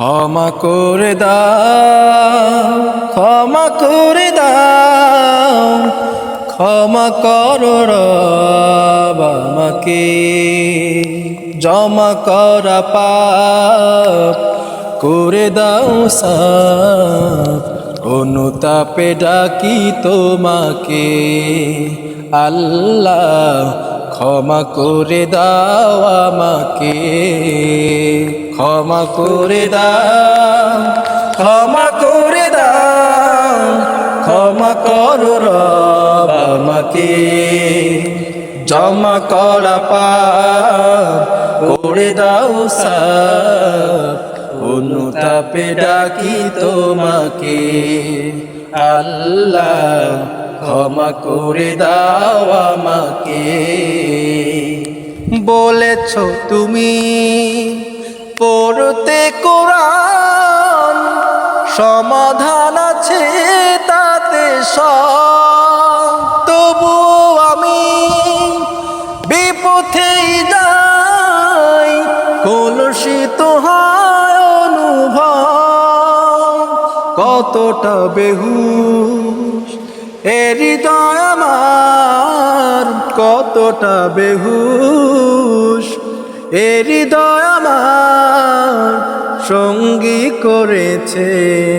ক্ষমা করে দাও, ক্ষমা করে দাও, ক্ষমা করো আমাকে। জমা করা পাপ করে দাও সাপ, অনুতাপে ডাকি তোমাকে। আল্লাহ ক্ষমা করে দাও আমাকে। ক্ষমা করে দাও, ক্ষমা করে দাও, ক্ষমা করো আমাকে। জমা করা পাপ করে দাও সাপ অনুতাপে ডাকি তোমাকে। আল্লাহ ক্ষমা করে দাও আমাকে। বলেছ তুমি পড়তে কোরআন, সমাধান আছে তাতে তবু আমি বিপথেই যাই, কলুষিত হয় অনুভব। কতটা বেহুশ এ হৃদয় আমার, কতটা বেহুশ হৃদয় আমার সঙ্গী করেছে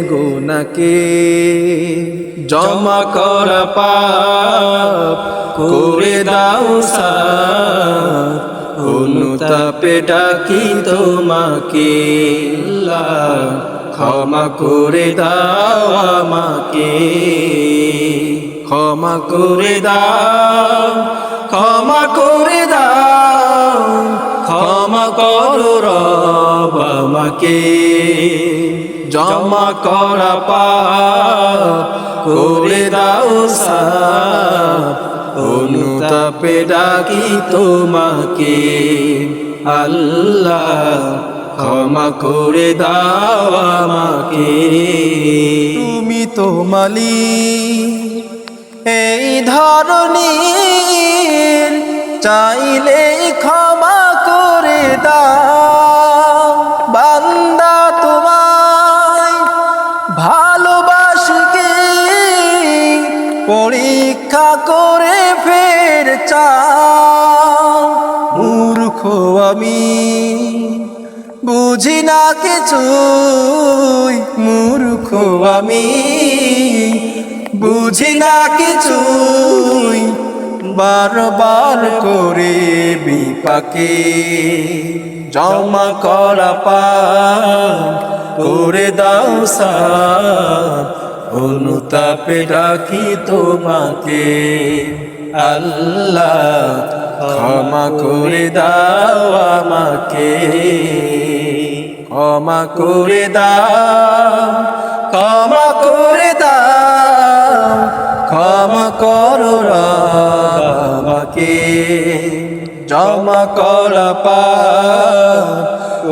গোনাকে জমা করা পাপ দাও অনুতাপে ডাকি তোমাকে। ক্ষমা করে দাও আমাকে। ক্ষমা করে দাও, ক্ষমা করে করো রব আমাকে। জমা করা করে দাও অনুতাপে ডাকি তোমাকে। আল্লাহ ক্ষমা করে দাও আমাকে। তুমি তো মালিক, এই ধরনের চাইলে ক্ষমা পরীক্ষা করে ফের চাও। মূর্খ আমি, বুঝি না কিছুই। মূর্খ আমি, বুঝি না কিছুই। বারবার করে বিপাকে জমা করা পা করে দাও সাপ। অনুতাপে ডাকি তোমাকে। আল্লাহ ক্ষমা করে দাও আমাকে। ক্ষমা করে দাও, ক্ষমা করে দাও, ক্ষমা করো আমাকে। জমা করা পা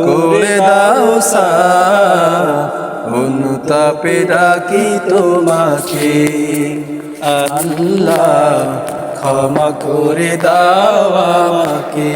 করে দাও সা অনুতাপে ডাকি তোমাকে। আল্লাহ ক্ষমা করে দাও আমাকে।